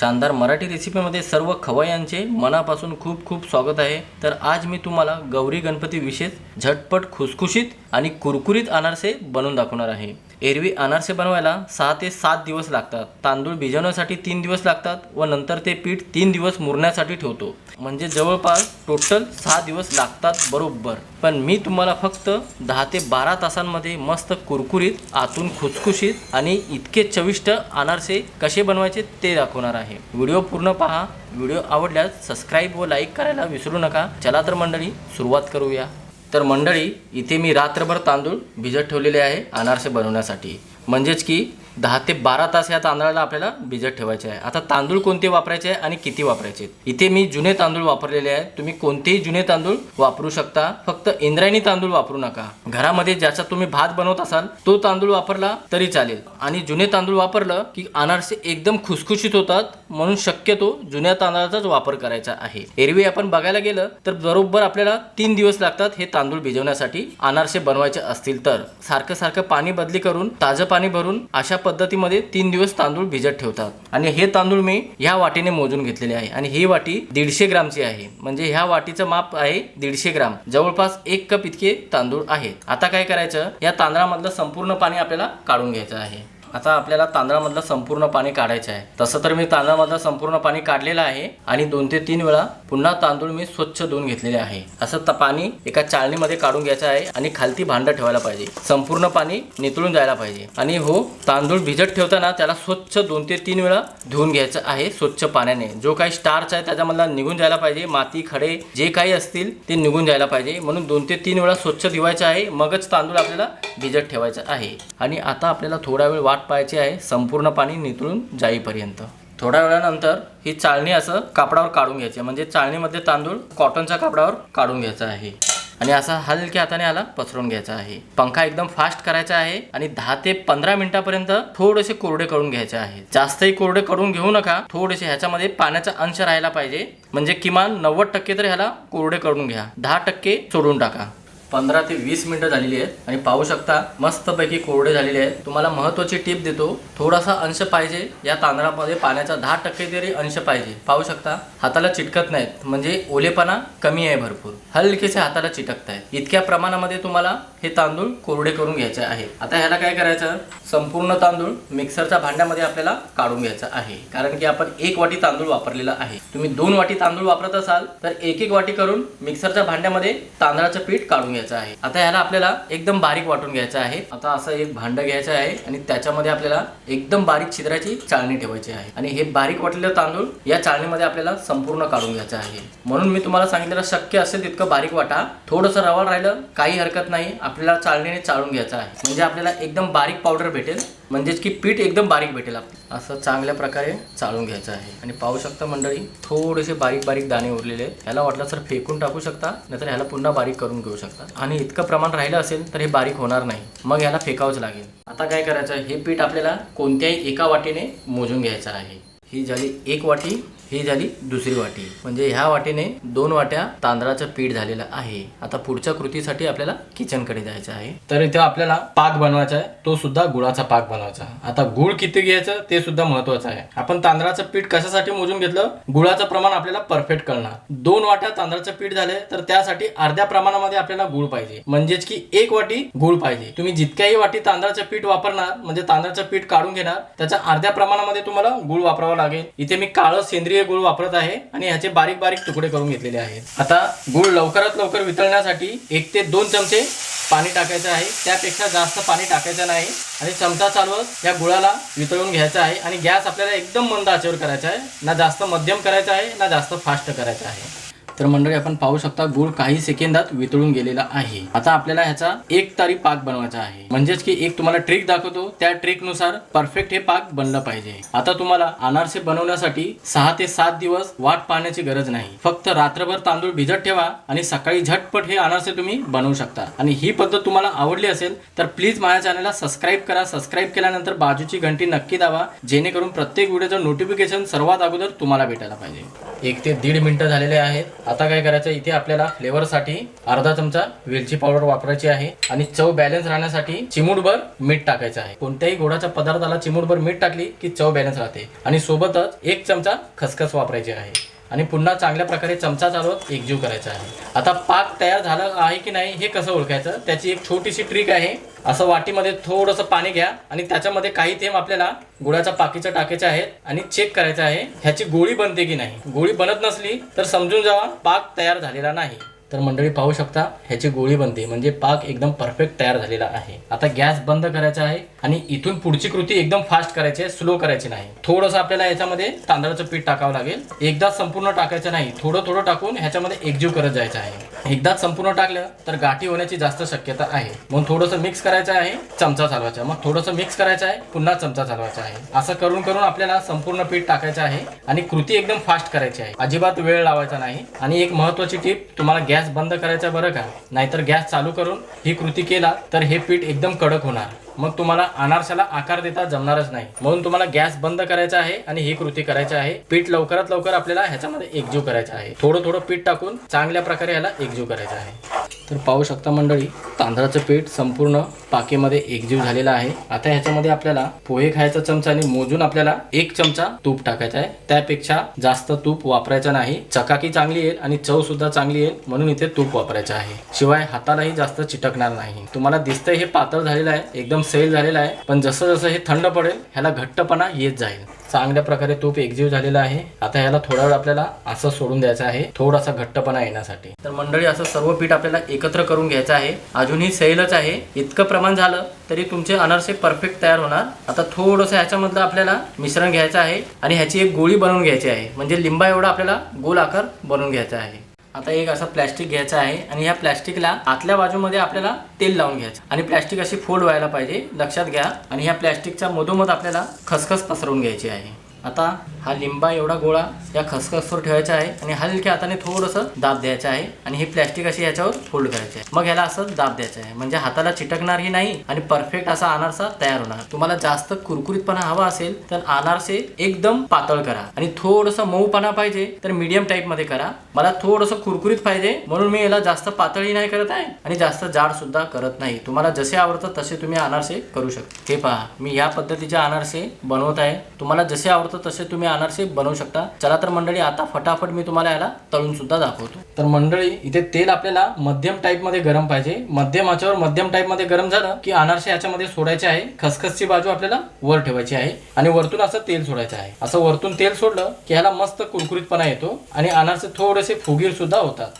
शानदार मराठी रेसिपीमध्ये सर्व खवय्यांचे मनापासून खूप खूप स्वागत आहे. तर आज मी तुम्हाला गौरी गणपती विशेष झटपट खुसखुशीत आणि कुरकुरीत अनारसे बनवून दाखवणार आहे. एरवी अनारसे बनवायला सहा ते सात दिवस लागतात. तांदूळ भिजवण्यासाठी तीन दिवस लागतात व नंतर ते पीठ तीन दिवस मुरण्यासाठी ठेवतो. म्हणजे जवळपास टोटल सहा दिवस लागतात बरोबर. पण मी तुम्हाला फक्त दहा ते बारा तासांमध्ये मस्त कुरकुरीत आतून खुसखुशीत आणि इतके चविष्ट अनारसे कसे बनवायचे ते दाखवणार आहे. व्हिडिओ पूर्ण पहा. व्हिडिओ आवडल्यास सबस्क्राईब व लाईक करायला विसरू नका. चला तर मंडळी सुरुवात करूया. तर मंडळी इथे मी रात्रभर तांदूळ भिजत ठेवलेले आहे अनारसे बनवण्यासाठी. म्हणजेच की दहा ते बारा तास या तांदळाला आपल्याला भिजत ठेवायचे आहे. आता तांदूळ कोणते वापरायचे आहे आणि किती वापरायचे आहेत? इथे मी जुने तांदूळ वापरलेले आहेत तुम्ही कोणतेही जुने तांदूळ वापरू शकता. फक्त इंद्रायणी तांदूळ वापरू नका. घरामध्ये ज्याचा तुम्ही भात बनवत असाल तो तांदूळ वापरला तरी चालेल. आणि जुने तांदूळ वापरलं की अनारसे एकदम खुसखुशीत होतात म्हणून शक्यतो जुन्या तांदळाचाच वापर करायचा आहे. एरवी आपण बघायला गेलं तर बरोबर आपल्याला तीन दिवस लागतात हे तांदूळ भिजवण्यासाठी अनारसे बनवायचे असतील तर. सारखं सारखं पाणी बदली करून ताजं पाणी भरून अशा पद्धतीमध्ये तीन दिवस तांदूळ भिजत ठेवतात. आणि हे तांदूळ मी ह्या वाटीने मोजून घेतलेले आहे. आणि ही वाटी दीडशे ग्रामची आहे. म्हणजे ह्या वाटीचं माप आहे दीडशे ग्राम. जवळपास एक कप इतके तांदूळ आहेत. आता काय करायचं? या तांदळामधलं संपूर्ण पाणी आपल्याला काढून घ्यायचं आहे. आता आपल्याला तांदळामधलं संपूर्ण पाणी काढायचं आहे. तसं तर मी तांदळामधलं संपूर्ण पाणी काढलेलं आहे आणि दोन ते तीन वेळा पुन्हा तांदूळ मी स्वच्छ धुवून घेतलेले आहे. असं पाणी एका चाळणीमध्ये काढून घ्यायचं आहे आणि खालती भांडं ठेवायला पाहिजे. संपूर्ण पाणी नितळून जायला पाहिजे. आणि हो तांदूळ भिजत ठेवताना त्याला स्वच्छ दोन ते तीन वेळा धुवून घ्यायचं आहे स्वच्छ पाण्याने. जो काही स्टार्च आहे त्याच्यामधला निघून जायला पाहिजे. माती खडे जे काही असतील ते निघून जायला पाहिजे. म्हणून दोन ते तीन वेळा स्वच्छ धुवायचं आहे. मगच तांदूळ आपल्याला भिजत ठेवायचं आहे. आणि आता आपल्याला थोडा वेळ वाट पाहायची आहे संपूर्ण पाणी नितळून जाईपर्यंत. थोड्या वेळानंतर ही चाळणी असं कापडावर काढून घ्यायची आहे. म्हणजे चाळणीमध्ये तांदूळ कॉटनच्या कापडावर काढून घ्यायचा आहे. आणि असा हलक्या हाताने याला पसरून घ्यायचा आहे. पंखा एकदम फास्ट करायचा आहे आणि दहा ते पंधरा मिनिटापर्यंत थोडेसे कोरडे करून घ्यायचे आहे. जास्तही कोरडे करून घेऊ नका. थोडेसे ह्याच्यामध्ये पाण्याचा अंश राहायला पाहिजे. म्हणजे किमान नव्वद टक्के तर ह्याला कोरडे करून घ्या. दहा टक्के सोडून टाका. पंधरा ते वीस मिनिटं झालेली आहेत आणि पाहू शकता मस्तपैकी कोरडे झालेले आहेत. तुम्हाला महत्त्वाची टीप देतो थोडासा अंश पाहिजे या तांदळामध्ये पाण्याचा दहा टक्के तरी अंश पाहिजे. पाहू शकता हाताला चिटकत नाहीत म्हणजे ओलेपणा कमी आहे भरपूर. हलकेसे हाताला चिटकत आहेत इतक्या प्रमाणामध्ये तुम्हाला हे तांदूळ कोरडे करून घ्यायचे आहे. आता ह्याला काय करायचं? संपूर्ण तांदूळ मिक्सरच्या भांड्यामध्ये आपल्याला काढून घ्यायचा आहे. कारण की आपण एक वाटी तांदूळ वापरलेला आहे. तुम्ही दोन वाटी तांदूळ वापरत असाल तर एक एक वाटी करून मिक्सरच्या भांड्यामध्ये तांदळाचं पीठ काढून घ्यायचं. आहे. आता ह्याला आपल्याला एकदम बारीक वाटून घ्यायचं आहे. आता असं एक भांड घ्यायचं आहे आणि त्याच्यामध्ये आपल्याला एकदम बारीक छिद्राची चाळणी ठेवायची आहे. आणि हे बारीक वाटलेलं तांदूळ या चाळणीमध्ये आपल्याला संपूर्ण काढून घ्यायचं आहे. म्हणून मी तुम्हाला सांगितलेलं शक्य असेल तितकं बारीक वाटा. थोडंसं रवाळ राहिलं काही हरकत नाही. आपल्याला चाळणीने चाळून घ्यायचं आहे. म्हणजे आपल्याला एकदम बारीक पावडर भेटेल. म्हणजेच की पीठ एकदम बारीक भेटेल आपल्याला असं चांगल्या प्रकारे चाळून घ्यायचं आहे. आणि पाहू शकता मंडळी थोडेसे बारीक बारीक दाणे उरलेले आहेत. ह्याला वाटलं तर फेकून टाकू शकता नाहीतर ह्याला पुन्हा बारीक करून घेऊ शकता. आणि इतकं प्रमाण राहिलं असेल तर हे बारीक होणार नाही. मग याला फेकावंच लागेल. आता काय करायचं? हे पीठ आपल्याला कोणत्याही एका वाटीने मोजून घ्यायचं आहे. ही झाली एक वाटी ही झाली दुसरी वाटी. म्हणजे ह्या वाटीने दोन वाट्या तांदळाचं पीठ झालेलं आहे. आता पुढच्या कृतीसाठी आपल्याला किचनकडे जायचं आहे. तर इथे आपल्याला पाक बनवायचा आहे. तो सुद्धा गुळाचा पाक बनवायचा. आता गुळ किती घ्यायचं ते सुद्धा महत्वाचं आहे. आपण तांदळाचं पीठ कशासाठी मोजून घेतलं? गुळाचं प्रमाण आपल्याला परफेक्ट कळणार. दोन वाट्या तांदळाचं पीठ झाले तर त्यासाठी अर्ध्या प्रमाणामध्ये आपल्याला गुळ पाहिजे. म्हणजेच की एक वाटी गुळ पाहिजे. तुम्ही जितक्याही वाटी तांदळाचं पीठ वापरणार म्हणजे तांदळाचं पीठ काढून घेणार त्याच्या अर्ध्या प्रमाणामध्ये तुम्हाला गुळ वापरावा लागेल. इथे मी काळं सेंद्रिय गुळ वापरत आहे आणि ह्याचे बारीक बारीक तुकडे करून घेतलेले आहेत. आता गुळ लवकरात लवकर वितळण्यासाठी एक ते दोन चमचे पाणी टाकायचं आहे. त्यापेक्षा जास्त पाणी टाकायचं नाही आणि चमचा चालवत या गुळाला वितळून घ्यायचा आहे. आणि गॅस आपल्याला एकदम मंद आचेवर करायचा आहे. ना जास्त मध्यम करायचा आहे ना जास्त फास्ट करायचा आहे. तर मंडळी आपण पाहू शकता गुळ काही सेकंदात वितळून गेलेला आहे. आता आपल्याला ह्याचा एक तारी पाक बनवायचा आहे. म्हणजेच की एक तुम्हाला ट्रिक दाखवतो त्या ट्रिकनुसार परफेक्ट हे पाक बनलं पाहिजे. आता तुम्हाला अनारसे बनवण्यासाठी सहा ते सात दिवस वाट पाहण्याची गरज नाही. फक्त रात्रभर तांदूळ भिजत ठेवा आणि सकाळी झटपट हे अनारसे तुम्ही बनवू शकता. आणि ही पद्धत तुम्हाला आवडली असेल तर प्लीज माझ्या चॅनलला सबस्क्राईब करा. सबस्क्राईब केल्यानंतर बाजूची घंटी नक्की दावा जेणेकरून प्रत्येक व्हिडिओचं नोटिफिकेशन सर्वात अगोदर तुम्हाला भेटायला पाहिजे. एक ते दीड मिनिटं झालेले आहेत. आता काय करायचं इथे आपल्याला फ्लेवरसाठी अर्धा चमचा वेलची पावडर वापरायची आहे आणि चव बॅलन्स राहण्यासाठी चिमूटभर मीठ टाकायचं आहे. कोणत्याही गोडाच्या पदार्थाला चिमूटभर मीठ टाकली की चव बॅलन्स राहते. आणि सोबतच एक चमचा खसखस वापरायची आहे. आणि पुन्हा चांगल्या प्रकारे चमचा चालवत एकजीव करायचा आहे. आता पाक तयार झालं आहे की नाही हे कसं ओळखायचं? त्याची एक छोटीशी ट्रिक आहे. असं वाटीमध्ये थोडंसं पाणी घ्या आणि त्याच्यामध्ये काही थेंब आपल्याला गुळाच्या पाकीच्या टाकायचे आहेत आणि चेक करायचं आहे ह्याची गोळी बनते की नाही. गोळी बनत नसली तर समजून जावा पाक तयार झालेला नाही. तर मंडळी पाहू शकता ह्याची गोळी बनते. म्हणजे पाक एकदम परफेक्ट तयार झालेला आहे. आता गॅस बंद करायचा आहे. आणि इथून पुढची कृती एकदम फास्ट करायची आहे स्लो करायची नाही. थोडंसं आपल्याला याच्यामध्ये तांदळाचं पीठ टाकावं लागेल. एकदा संपूर्ण टाकायचं नाही थोडं थोडं टाकून ह्याच्यामध्ये एकजीव करत जायचं आहे. एकदाच संपूर्ण टाकलं तर गाठी होण्याची जास्त शक्यता आहे. म्हणून थोडंसं मिक्स करायचं आहे चमचा चालवायचा. मग थोडंसं मिक्स करायचं आहे पुन्हा चमचा चालवायचा आहे. असं करून करून आपल्याला संपूर्ण पीठ टाकायचं आहे आणि कृती एकदम फास्ट करायची आहे. अजिबात वेळ लावायचा नाही. आणि एक महत्वाची टीप तुम्हाला गॅस बंद करायचा बरं का? नाहीतर गॅस चालू करून ही कृती केला तर हे पीठ एकदम कडक होणार. मग तुम्हाला अनारशाला आकार देता जमणारच नाही. म्हणून तुम्हाला गॅस बंद करायचा आहे आणि ही कृती करायची आहे. पीठ लवकरात लवकर आपल्याला ह्याच्यामध्ये एकजीव करायचं आहे. थोडं थोडं पीठ टाकून चांगल्या प्रकारे ह्याला एकजीव करायचं आहे. तर पाहू शकता मंडळी तांदळाचं पीठ संपूर्ण पाकेमध्ये एकजीव झालेलं आहे. आता ह्याच्यामध्ये आपल्याला पोहे खायचा चमचा आणि मोजून आपल्याला एक चमचा तूप टाकायचा आहे. त्यापेक्षा जास्त तूप वापरायचं नाही. चकाकी चांगली येईल आणि चव सुद्धा चांगली येईल म्हणून इथे तूप वापरायचं आहे. शिवाय हातालाही जास्त चिटकणार नाही. तुम्हाला दिसतंय हे पातळ झालेलं आहे. एकदम सैल झालेला आहे. पण जसं जसं हे थंड पडेल ह्याला घट्टपणा येत जाईल. चांगल्या प्रकारे तूप एकजीव झालेला आहे. आता ह्याला थोडा वेळ आपल्याला असं सोडून द्यायचं आहे थोडासा घट्टपणा येण्यासाठी. तर मंडळी असं सर्व पीठ आपल्याला एकत्र करून घ्यायचं आहे. अजूनही सैलच आहे. इतकं प्रमाण झालं तरी तुमचे अनारसे परफेक्ट तयार होणार. आता थोडंसं ह्याच्यामधलं आपल्याला मिश्रण घ्यायचं आहे आणि ह्याची एक गोळी बनवून घ्यायची आहे. म्हणजे लिंबा एवढा आपल्याला गोल आकार बनवून घ्यायचा आहे. आता एक असं प्लॅस्टिक घ्यायचं आहे आणि ह्या प्लॅस्टिकला आतल्या बाजूमध्ये आपल्याला तेल लावून घ्यायचं. आणि प्लॅस्टिक अशी फोल्ड व्हायला पाहिजे. लक्षात घ्या. आणि ह्या प्लॅस्टिकच्या मधोमध आपल्याला खसखस पसरवून घ्यायची आहे. आता हा लिंबा एवढा गोळा या खसखसवर ठेवायचा आहे आणि हलक्या हाताने थोडंसं दाब द्यायचं आहे आणि हे प्लॅस्टिक अशी याच्यावर फोल्ड करायची आहे. मग ह्याला असं दाब द्यायचं आहे. म्हणजे हाताला चिटकणारही नाही आणि परफेक्ट असा अनारसा तयार होणार. तुम्हाला जास्त कुरकुरीतपणा हवा असेल तर अनारसे एकदम पातळ करा आणि थोडंसं मऊपणा पाहिजे तर मीडियम टाईपमध्ये करा. मला थोडंसं कुरकुरीत पाहिजे म्हणून मी याला जास्त पातळही नाही करत आहे आणि जास्त जाड सुद्धा करत नाही. तुम्हाला जसे आवडतं तसे तुम्ही अनारसे करू शकता. हे पहा मी या पद्धतीचे अनारसे बनवत आहे. तुम्हाला जसे आवडतं तसे तुम्ही अनारसे बनवू शकता. चला तर मंडळी आता फटाफट मी तुम्हाला याला तळून सुद्धा दाखवतो. तर मंडळी इथे तेल आपल्याला मध्यम टाईपमध्ये गरम पाहिजे. मध्यम आचेवर मध्यम टाईपमध्ये गरम झालं की अनारसे याच्यामध्ये सोडायचे आहे. खसखसची बाजू आपल्याला वर ठेवायची आहे आणि वरतून असं तेल सोडायचं आहे. असं वरतून तेल सोडलं की ह्याला मस्त कुरकुरीतपणा येतो आणि अनारसे थोडेसे फुगीर सुद्धा होतात.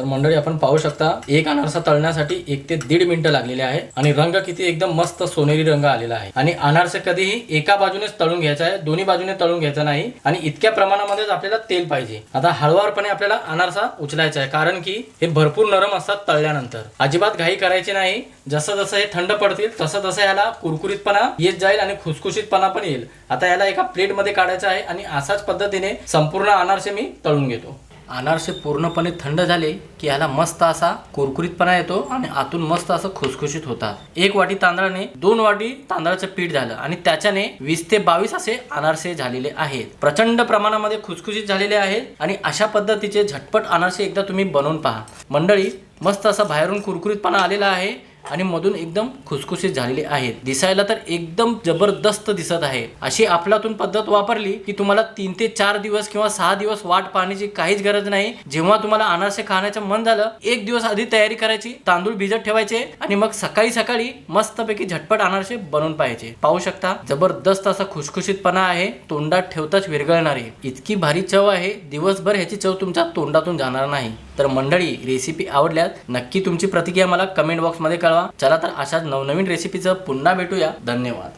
तर मंडळी आपण पाहू शकता एक अनारसा तळण्यासाठी एक ते दीड मिनिटं लागलेले आहे आणि रंग किती एकदम मस्त सोनेरी रंग आलेला आहे. आणि अनारसे कधीही एका बाजूनेच तळून घ्यायचा आहे दोन्ही बाजूने तळून घ्यायचा नाही आणि इतक्या प्रमाणामध्येच आपल्याला तेल पाहिजे. आता हळवारपणे आपल्याला अनारसा उचलायचा आहे कारण की हे भरपूर नरम असतात तळल्यानंतर. अजिबात घाई करायची नाही जसं जसं हे थंड पडतील तसं तसं याला कुरकुरीतपणा येत जाईल आणि खुसखुशीतपणा पण येईल. आता याला एका प्लेटमध्ये काढायचं आहे आणि असाच पद्धतीने संपूर्ण अनारसे मी तळून घेतो. अनारसे पूर्णपणे थंड झाले की ह्याला मस्त असा कुरकुरीतपणा येतो आणि आतून मस्त असं खुसखुशीत होतात. एक वाटी तांदळाने दोन वाटी तांदळाचं पीठ झालं आणि त्याच्याने वीस ते बावीस असे अनारसे झालेले आहेत. प्रचंड प्रमाणामध्ये खुसखुशीत झालेले आहेत आणि अशा पद्धतीचे झटपट अनारसे एकदा तुम्ही बनवून पहा. मंडळी मस्त असा बाहेरून कुरकुरीतपणा आलेला आहे. आणि मधून एकदम खुसखुशीत झालेली आहेत. दिसायला तर एकदम जबरदस्त दिसत आहे. अशी आपलातून पद्धत वापरली की तुम्हाला तीन ते चार दिवस किंवा सहा दिवस वाट पाहण्याची काहीच गरज नाही. जेव्हा तुम्हाला अनारसे खाण्याचं मन झालं एक दिवस आधी तयारी करायची तांदूळ भिजत ठेवायचे आणि मग सकाळी सकाळी मस्तपैकी झटपट अनारसे बनवून पाहायचे. पाहू शकता जबरदस्त असा खुसखुशीतपणा आहे तोंडात ठेवताच विरघळणारे. इतकी भारी चव आहे दिवसभर ह्याची चव तुमच्या तोंडातून जाणार नाही. तर मंडळी रेसिपी आवडल्यास नक्की तुमची प्रतिक्रिया मला कमेंट बॉक्समध्ये कळवा. चला तर अशाच नवनवीन रेसिपीचं पुन्हा भेटूया. धन्यवाद.